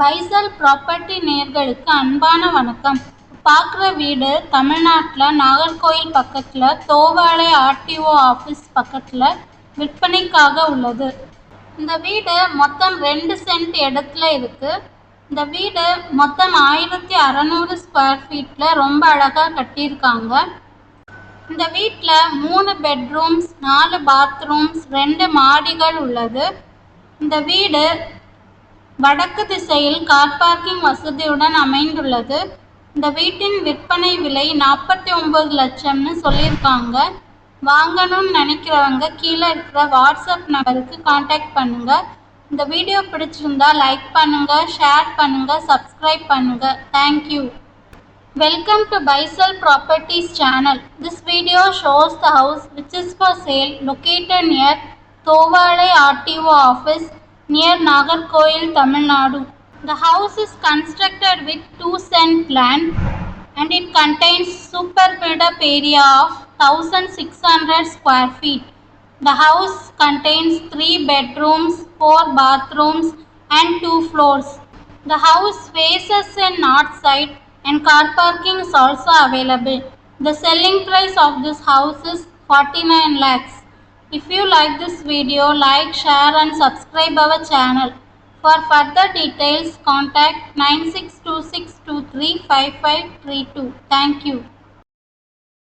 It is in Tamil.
பைசல் ப்ராப்பர்ட்டி நேர்களுக்கு அன்பான வணக்கம். பார்க்குற வீடு தமிழ்நாட்டில் நாகர்கோயில் பக்கத்தில் தோவாளை ஆர்டிஓ ஆஃபீஸ் பக்கத்தில் விற்பனைக்காக உள்ளது. இந்த வீடு மொத்தம் ரெண்டு சென்ட் இடத்துல இருக்குது இந்த வீடு மொத்தம் ஆயிரத்தி அறநூறு ஸ்கொயர் ஃபீட்டில் ரொம்ப அழகாக கட்டியிருக்காங்க. இந்த வீட்டில் மூணு பெட்ரூம்ஸ் நாலு பாத்ரூம்ஸ் ரெண்டு மாடிகள் உள்ளது. இந்த வீடு வடக்கு திசையில் கார் பார்க்கிங் வசதியுடன் அமைந்துள்ளது. இந்த வீட்டின் விற்பனை விலை நாற்பத்தி ஒம்பது லட்சம்னு சொல்லியிருக்காங்க. வாங்கணும்னு நினைக்கிறவங்க கீழே இருக்கிற வாட்ஸ்அப் நம்பருக்கு காண்டாக்ட் பண்ணுங்கள் இந்த வீடியோ பிடிச்சிருந்தா லைக் பண்ணுங்கள் ஷேர் பண்ணுங்கள் சப்ஸ்கிரைப் பண்ணுங்கள் thank you Welcome to Baisal Properties channel. This video shows the house which is for sale located near Thovalai RTO office. Near Nagarkoil, Tamil Nadu. The house is constructed with 2 cent land and it contains super build-up area of 1600 square feet. The house contains 3 bedrooms, 4 bathrooms and 2 floors. The house faces a north side and car parking is also available. The selling price of this house is 49 lakhs. If you like this video, like, share and subscribe our channel. For further details, contact 9626235532. Thank you.